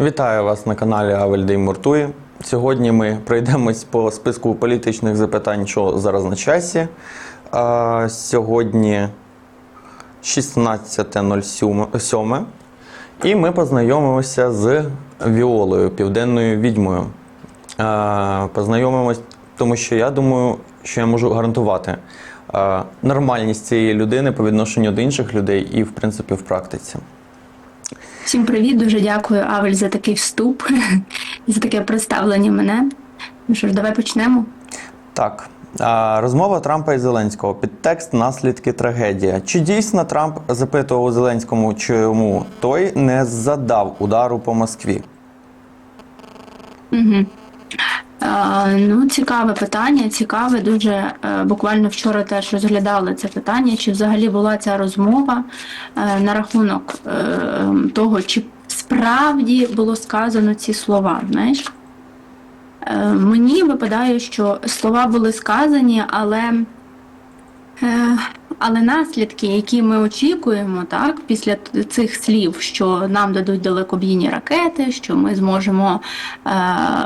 Вітаю вас на каналі Авельдей Муртує. Сьогодні ми пройдемось по списку політичних запитань, що зараз на часі. Сьогодні 16.07. І ми познайомимося з Віолою, південною відьмою. А, познайомимось, тому що я думаю, що я можу гарантувати нормальність цієї людини по відношенню до інших людей і, в принципі, в практиці. Всім привіт, дуже дякую, Авель, за такий вступ, за таке представлення мене. Ну що ж, давай почнемо. Так. Розмова Трампа і Зеленського. Підтекст наслідки трагедія. Чи дійсно Трамп запитував у Зеленському, чому той не задав удару по Москві? Угу. Ну, цікаве питання, цікаве. Дуже е, буквально вчора теж розглядали це питання, чи взагалі була ця розмова е, на рахунок е, того, чи справді було сказано ці слова. Знаєш? Мені випадає, що слова були сказані, але. Е, Але наслідки, які ми очікуємо, так після цих слів, що нам дадуть далекобійні ракети, що ми зможемо е,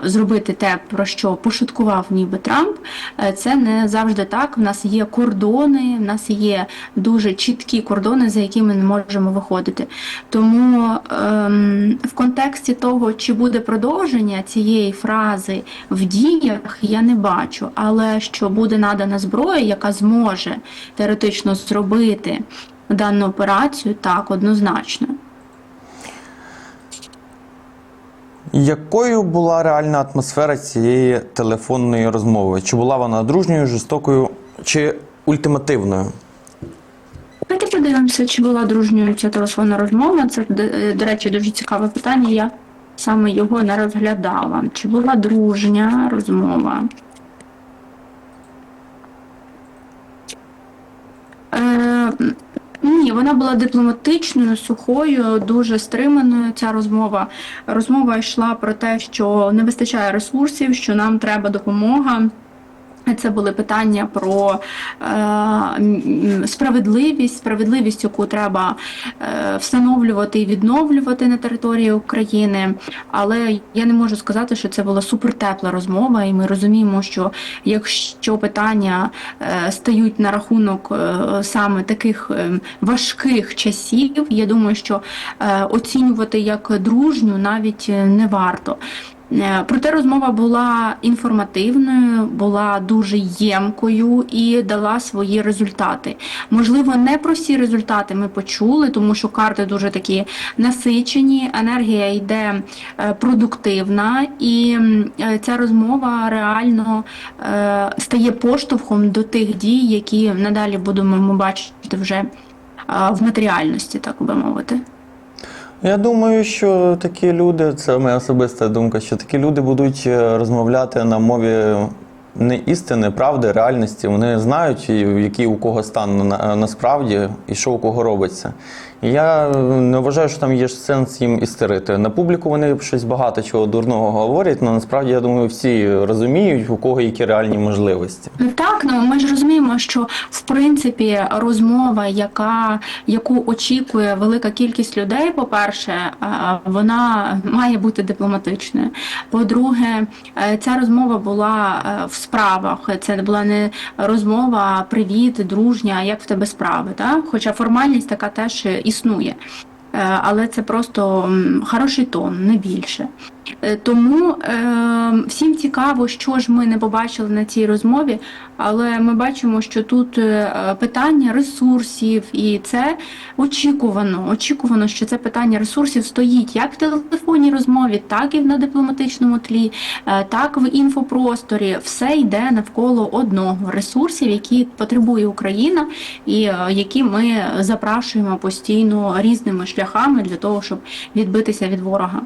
зробити те, про що пошуткував ніби Трамп, е, це не завжди так. В нас є кордони, в нас є дуже чіткі кордони, за які ми не можемо виходити. Тому ем, в контексті того, чи буде продовження цієї фрази в діях, я не бачу. Але що буде надана зброя, яка зможе теоретично зробити дану операцію, так, однозначно. Якою була реальна атмосфера цієї телефонної розмови? Чи була вона дружньою, жорстокою чи ультимативною? Давайте подивимося, чи була дружньою ця телефонна розмова. Це, до речі, дуже цікаве питання. Я саме його не розглядала. Чи була дружня розмова? Е, ні, вона була дипломатичною, сухою, дуже стриманою. Ця розмова. Розмова йшла про те, що не вистачає ресурсів, що нам треба допомога. Це були питання про е, справедливість, справедливість, яку треба е, встановлювати і відновлювати на території України. Але я не можу сказати, що це була супертепла розмова, і ми розуміємо, що якщо питання е, стають на рахунок е, саме таких е, важких часів, я думаю, що е, оцінювати як дружню навіть е, не варто. Е, Проте розмова була інформативною, була дуже ємкою і дала свої результати. Можливо, не про всі результати ми почули, тому що карти дуже такі насичені, енергія йде е, продуктивна, і е, ця розмова реально стає поштовхом до тих дій, які надалі будемо ми бачити вже в матеріальності, так би мовити. Я думаю, що такі люди, це моя особиста думка, що такі люди будуть е, розмовляти на мові не істини, правди, реальності. Вони знають, який у кого стан на, насправді і що у кого робиться. І я не вважаю, що там є сенс їм істерити. На публіку вони щось багато чого дурного говорять, але насправді я думаю, всі розуміють, у кого які реальні можливості. Так, ну ми ж розуміємо, що в принципі розмова, яка яку очікує велика кількість людей, по-перше, вона має бути дипломатичною. По-друге, е, ця розмова була е, в справах. Це була не розмова привіт, дружня, як в тебе справи. Так? Хоча формальність така теж існує. Е, Але це просто хороший тон, не більше. Е, Тому е, всім цікаво, що ж ми не побачили на цій розмові, але ми бачимо, що тут е, питання ресурсів, і це очікувано. Очікувано, що це питання ресурсів стоїть як в телефонній розмові, так і на дипломатичному тлі, е, так в інфопросторі. Все йде навколо одного ресурсів, які потребує Україна, і е, які ми запрашуємо постійно різними шляхами для того, щоб відбитися від ворога.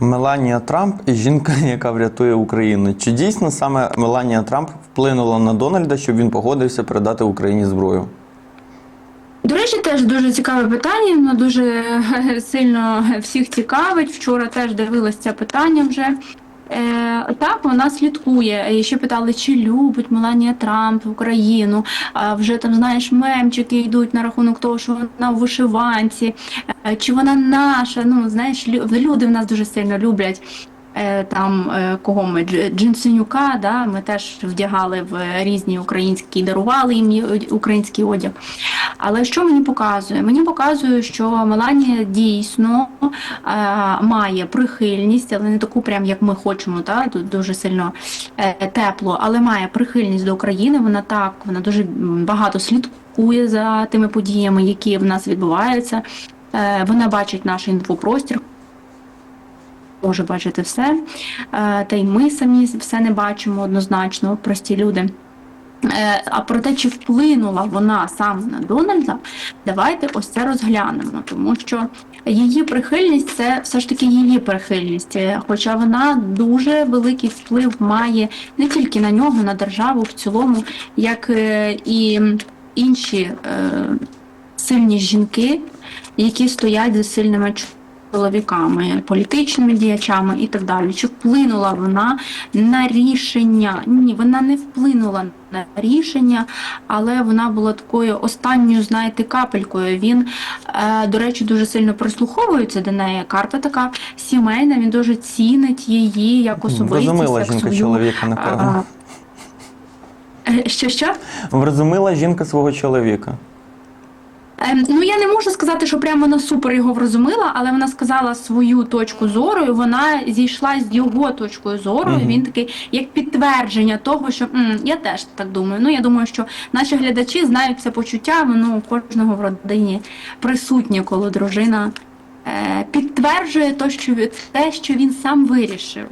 Меланія Трамп і жінка, яка врятує Україну. Чи дійсно саме Меланія Трамп вплинула на Дональда, щоб він погодився передати Україні зброю? До речі, теж дуже цікаве питання, воно дуже сильно всіх цікавить. Вчора теж дивилася це питання вже. Е, так, вона слідкує. І ще питали, чи любить Меланія Трамп Україну. А вже там, знаєш, мемчики йдуть на рахунок того, що вона в вишиванці, е, чи вона наша. Ну, знаєш, лю- люди в нас дуже сильно люблять. Е, Там е, кого ми Дж- Джинсенюка, да, ми теж вдягали в різні українські, дарували їм український одяг. Але що мені показує? Мені показує, що Меланія дійсно е, має прихильність, але не таку, прям як ми хочемо, та тут дуже сильно е, тепло, але має прихильність до України. Вона так, вона дуже багато слідкує за тими подіями, які в нас відбуваються. Е, вона бачить наш інфопростір. Може бачити все, Е, та й ми самі все не бачимо однозначно, прості люди. Е, А про те, чи вплинула вона саме на Дональда, давайте ось це розглянемо, тому що її прихильність це все ж таки її прихильність, Е, хоча вона дуже великий вплив має не тільки на нього, на державу в цілому, як е, і інші сильні жінки, які стоять за сильними чоловіками, політичними діячами і так далі. Чи вплинула вона на рішення? Ні, вона не вплинула на рішення, але вона була такою останньою, знаєте, капелькою. Він, е, до речі, дуже сильно прислуховується до неї. Карта така сімейна, він дуже цінить її як особистість. Врозумила жінка свою, чоловіка, напевно. е, Що що? Врозумила жінка свого чоловіка. Ем, Ну я не можу сказати, що прямо вона супер його врозумила, але вона сказала свою точку зору, і вона зійшла з його точкою зору. Мгм. І він такий як підтвердження того, що «М, я теж так думаю. Ну я думаю, що наші глядачі знають це почуття, воно у кожного в родині присутнє, коли дружина е, підтверджує то, що те, що він сам вирішив.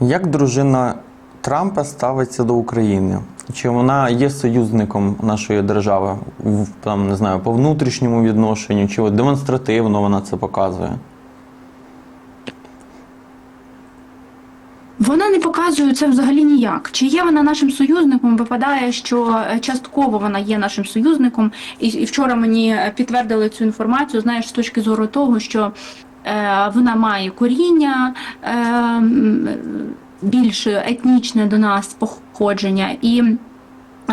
Як дружина Трампа ставиться до України? Чи вона є союзником нашої держави в там не знаю по внутрішньому відношенню, чи демонстративно вона це показує? Вона не показує це взагалі ніяк. Чи є вона нашим союзником? Випадає, що е, частково вона є нашим союзником, і, вчора мені е, підтвердили цю інформацію. Знаєш, з точки зору того, що е, вона має коріння е, більш етнічне до нас походження і.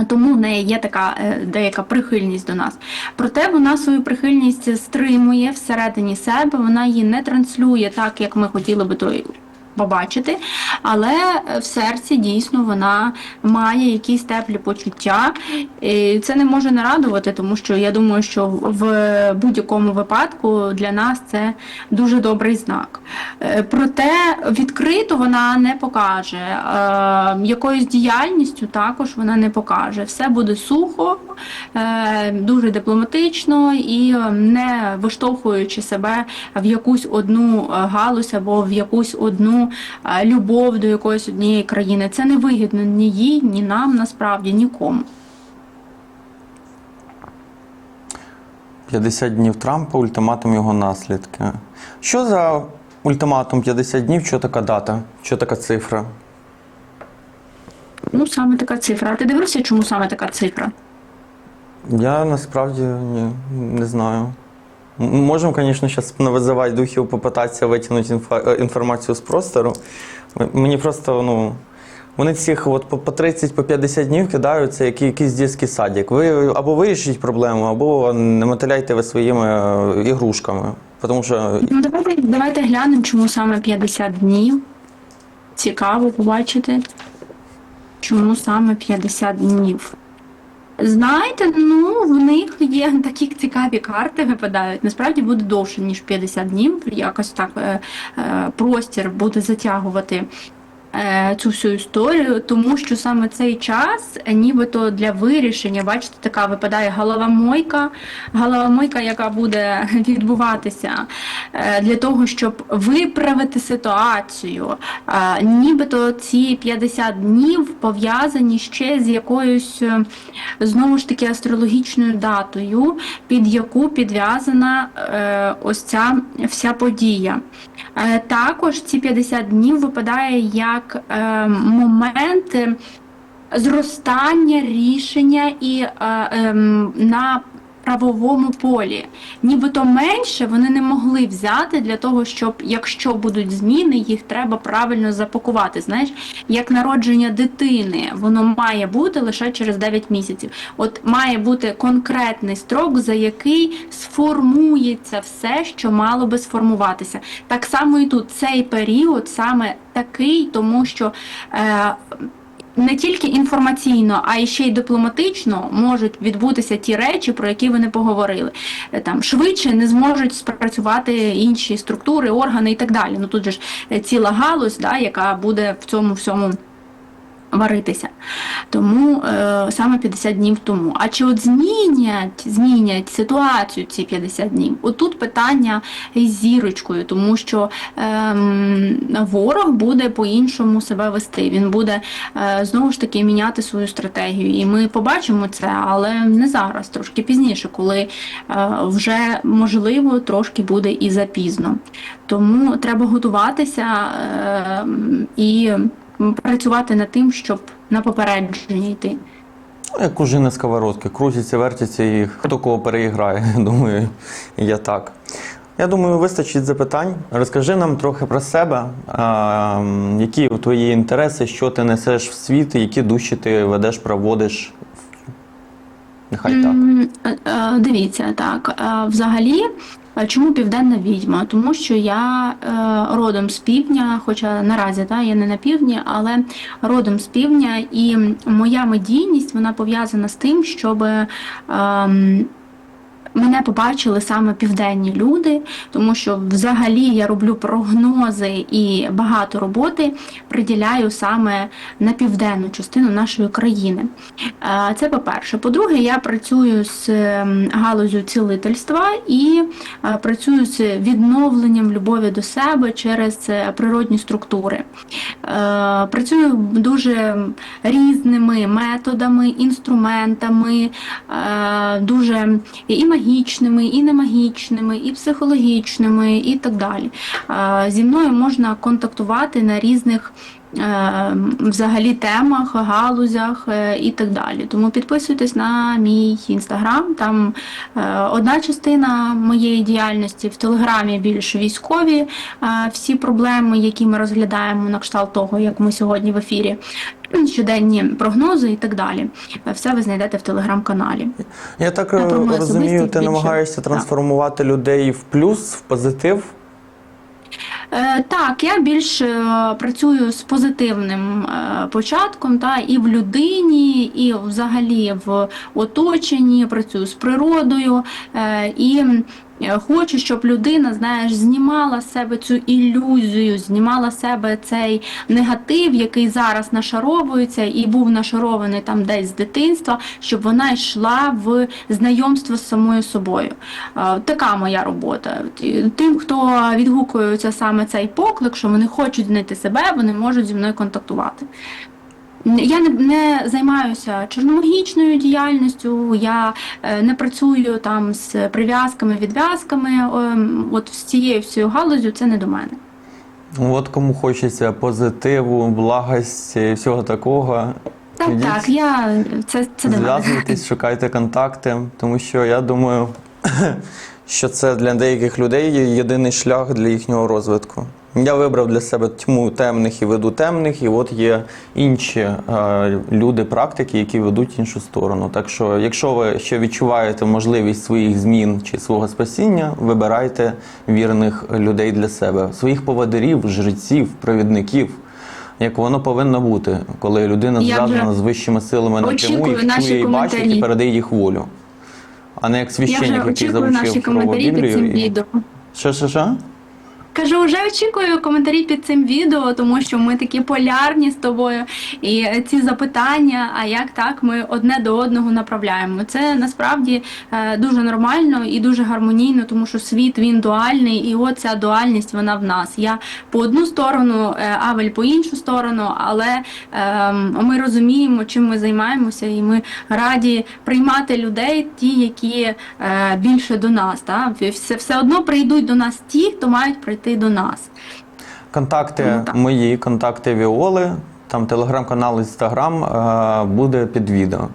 Тому в неї є така е, деяка прихильність до нас. Проте вона свою прихильність стримує всередині себе, вона її не транслює так, як ми хотіли би то побачити, але в серці дійсно вона має якісь теплі почуття. І це не може не радувати, тому що я думаю, що в будь-якому випадку для нас це дуже добрий знак. Е, Проте відкрито вона не покаже. Е, Якоюсь діяльністю також вона не покаже. Все буде сухо, е, дуже дипломатично і не виштовхуючи себе в якусь одну галузь або в якусь одну любов до якоїсь однієї країни. Це не вигідно ні їй, ні нам, насправді, нікому. 50 днів Трампа, ультиматум його наслідки. Що за ультиматум 50 днів? Що така дата? Що така цифра? Ну, саме така цифра. А ти дивився, чому саме така цифра? Я насправді ні, не знаю. М- Можемо, звісно, зараз навизивати духів, попитатися витягнути інфа- е, інформацію з простору. Мені просто, ну. Вони всіх от по по 30 по 50 днів кидаються, як якийсь дитячий садик. Ви або вирішіть проблему, або не мотиляйте ви своїми е, ігрушками. Тому що Ну, давайте, давайте глянемо, чому саме 50 днів. Цікаво побачити, чому саме 50 днів. Знаєте, ну в них є такі цікаві карти випадають. Насправді буде довше, ніж 50 днів. Якось так е, е, простір буде затягувати цю всю історію, тому що саме цей час, е, нібито для вирішення, бачите, така випадає голова мойка, яка буде відбуватися е, для того, щоб виправити ситуацію. Е, Нібито ці 50 днів пов'язані ще з якоюсь е, знову ж таки астрологічною датою, під яку підв'язана е, ось ця вся подія. Е, Також ці 50 днів випадає як е, момент зростання рішення і е, е, на правовому полі. Нібито менше вони не могли взяти для того, щоб якщо будуть зміни, їх треба правильно запакувати. Знаєш, як народження дитини, воно має бути лише через 9 місяців. От має бути конкретний строк, за який сформується все, що мало би сформуватися. Так само і тут цей період саме такий, тому що. Е, не тільки інформаційно, а й ще й дипломатично можуть відбутися ті речі, про які ви не поговорили. Е, Там швидше не зможуть спрацювати інші структури, органи і так далі. Ну тут же ж е, ціла галузь, да, яка буде в цьому всьому варитися. Тому е, саме 50 днів тому. А чи от змінять, змінять ситуацію ці 50 днів? Отут питання із зірочкою, тому що ем, ворог буде по-іншому себе вести. Він буде е, знову ж таки міняти свою стратегію. І ми побачимо це, але не зараз, трошки пізніше, коли е, вже можливо трошки буде і запізно. Тому треба готуватися е, і працювати над тим, щоб на попередження йти. Ну, Як ужини на сковородки, крутяться, вертяться і хто кого переіграє. Думаю, я так. Я думаю, вистачить запитань. Розкажи нам трохи про себе, а, які твої інтереси, що ти несеш в світ, які душі ти ведеш, проводиш. Нехай так. Е, е, Дивіться, так. е, Взагалі, чому південна відьма? Тому що я е, родом з півдня, хоча наразі та, я не на півдні, але родом з півдня, і моя медійність вона пов'язана з тим, щоб. ем, Мене побачили саме південні люди, тому що взагалі я роблю прогнози і багато роботи приділяю саме на південну частину нашої країни. Е, Це по-перше. По-друге, я працюю з ем, галузю цілительства і е, працюю з відновленням любові до себе через е, природні структури. Працюю дуже різними методами, інструментами, дуже і магічними, і немагічними, і психологічними, і так далі. Зі мною можна контактувати на різних взагалі темах, галузях е, і так далі. Тому підписуйтесь на мій інстаграм. Там е, одна частина моєї діяльності в телеграмі більш військові, е, всі проблеми, які ми розглядаємо на кшталт того, як ми сьогодні в ефірі. Щоденні прогнози і так далі. Е, Все ви знайдете в телеграм-каналі. Я так розумію, ти більше. намагаєшся Так. трансформувати людей в плюс, в позитив. Е, Так, я більш е, працюю з позитивним е, початком, та і в людині, і взагалі в оточенні, працюю з природою і. Е, Хочу, щоб людина, знаєш, знімала з себе цю ілюзію, знімала з себе цей негатив, який зараз нашаровується і був нашарований там десь з дитинства, щоб вона йшла в знайомство з самою собою. Е, Така моя робота. Тим, хто відгукується саме цей поклик, що вони хочуть знайти себе, вони можуть зі мною контактувати. Я не, не займаюся чорномагічною діяльністю, я е, не працюю там з прив'язками, відв'язками. От з цією всією галузю це не до мене. От кому хочеться позитиву, благості всього такого. Так, ідіть, так, я це, це. Зв'язуйтесь, шукайте контакти, тому що я думаю, що це для деяких людей єдиний шлях для їхнього розвитку. Я вибрав для себе тьму темних і веду темних, і от є інші е, люди, практики, які ведуть іншу сторону. Так що, якщо ви ще відчуваєте можливість своїх змін чи свого спасіння, вибирайте вірних людей для себе, своїх поводирів, жреців, провідників. Як воно повинно бути, коли людина зв'язана з вищими силами напряму, очікую їх чує і бачить і передає їх волю. А не як священник, який коментарі цим Біблію. і- Що, що, що? Кажу, вже очікую коментарі під цим відео, тому що ми такі полярні з тобою. І ці запитання, а як так, ми одне до одного направляємо. Це насправді е, дуже нормально і дуже гармонійно, тому що світ він дуальний, і от ця дуальність вона в нас. Я по одну сторону, е, Авель по іншу сторону, але е, ми розуміємо, чим ми займаємося, і ми раді приймати людей, ті, які е, більше до нас. Та? Все одно прийдуть до нас ті, хто мають прийти до нас. Контакти Ну, мої, контакти Віоли, там телеграм-канал, інстаграм е, буде під відео.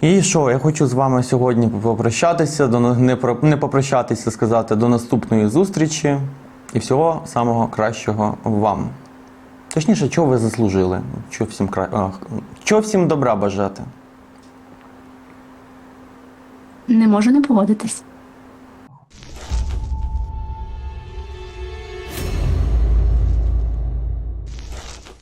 І що, я хочу з вами сьогодні попрощатися, до не про не попрощатися, сказати до наступної зустрічі і всього самого кращого вам. Точніше, чого ви заслужили? Чого всім кра... чого всім добра бажати? Не можу не погодитись.